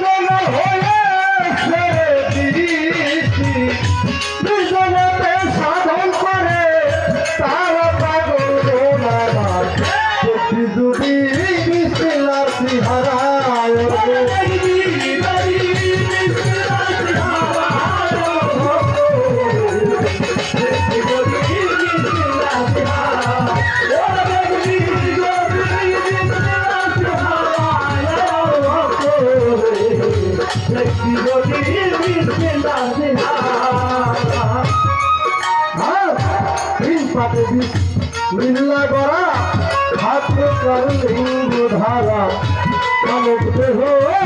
Hallelujah. Oh,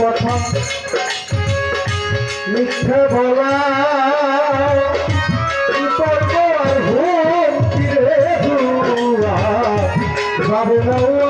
প্রথম মিথ্যে বলা বিতর্ক আর ভুল তীরে ধুয়া যাবে না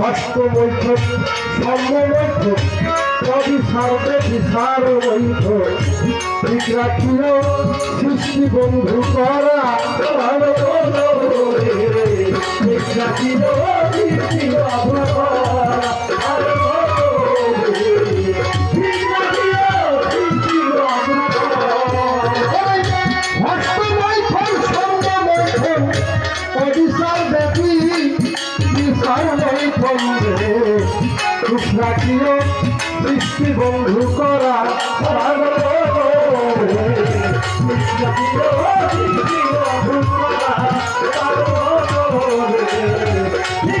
ভক্তবৈধ সম্ভবৈধ কবি সর্বে বিসার বৈধ বিদ্রাক্ষীর সৃষ্টি বন্ধু করা বিদ্রাক্ষীর সৃষ্টি অভাব করা Sal হারাই বন্ধু কৃষ্ণাকিও সৃষ্টি বন্ধু করা কৃষ্ণাকিও সৃষ্টি বন্ধু করা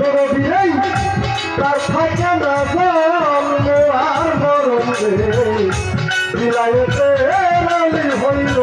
সরবিরেই তার থাকে না জন্ম আর মরণ বিলাইতে হইল